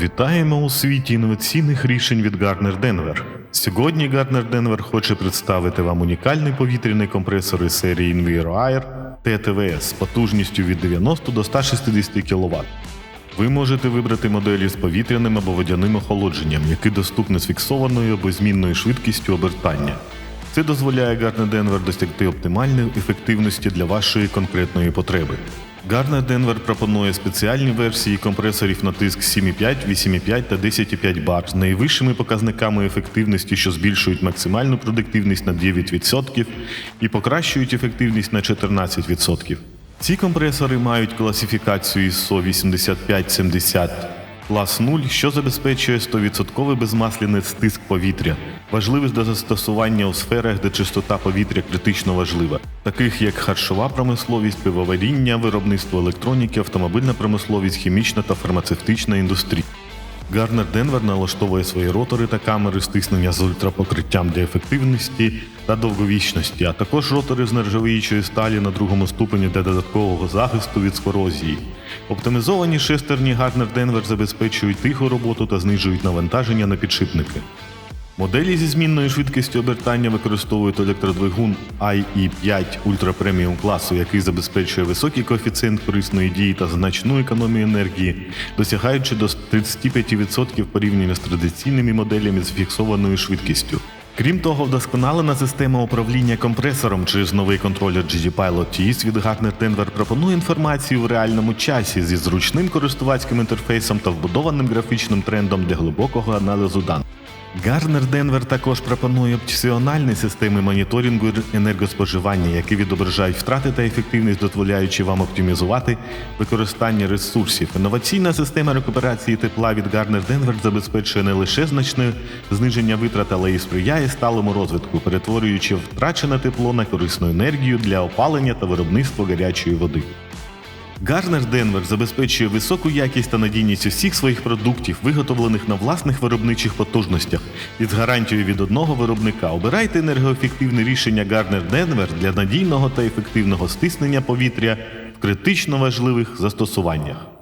Вітаємо у світі інноваційних рішень від Gardner Denver. Сьогодні Gardner Denver хоче представити вам унікальний повітряний компресор серії EnviroAir TTVS з потужністю від 90 до 160 кВт. Ви можете вибрати моделі з повітряним або водяним охолодженням, які доступні з фіксованою або змінною швидкістю обертання. Це дозволяє Gardner Denver досягти оптимальної ефективності для вашої конкретної потреби. Gardner Денвер пропонує спеціальні версії компресорів на тиск 7,5, 8,5 та 10,5 бар з найвищими показниками ефективності, що збільшують максимальну продуктивність на 9% і покращують ефективність на 14%. Ці компресори мають класифікацію ISO 8570 клас 0, що забезпечує 100% безмасляний стиск повітря, важливість до застосування у сферах, де чистота повітря критично важлива, таких як харчова промисловість, пивоваріння, виробництво електроніки, автомобільна промисловість, хімічна та фармацевтична індустрія. Гарнер Денвер налаштовує свої ротори та камери стиснення з ультрапокриттям для ефективності та довговічності, а також ротори з нержавіючої сталі на другому ступені для додаткового захисту від скорозії. Оптимізовані шестерні Гарнер Денвер забезпечують тиху роботу та знижують навантаження на підшипники. Моделі зі змінною швидкістю обертання використовують електродвигун IE5 Ultra Premium класу, який забезпечує високий коефіцієнт корисної дії та значну економію енергії, досягаючи до 35% порівняно з традиційними моделями з фіксованою швидкістю. Крім того, вдосконалена система управління компресором через новий контролер GD Pilot TS від Gartner Denver пропонує інформацію в реальному часі зі зручним користувацьким інтерфейсом та вбудованим графічним трендом для глибокого аналізу даних. Гарнер Денвер також пропонує опціональні системи моніторингу енергоспоживання, які відображають втрати та ефективність, дозволяючи вам оптимізувати використання ресурсів. Інноваційна система рекуперації тепла від Гарнер Денвер забезпечує не лише значне зниження витрат, але й сприяє сталому розвитку, перетворюючи втрачене тепло на корисну енергію для опалення та виробництва гарячої води. Гарнер Денвер забезпечує високу якість та надійність усіх своїх продуктів, виготовлених на власних виробничих потужностях. Із гарантією від одного виробника обирайте енергоефективне рішення Гарнер Денвер для надійного та ефективного стиснення повітря в критично важливих застосуваннях.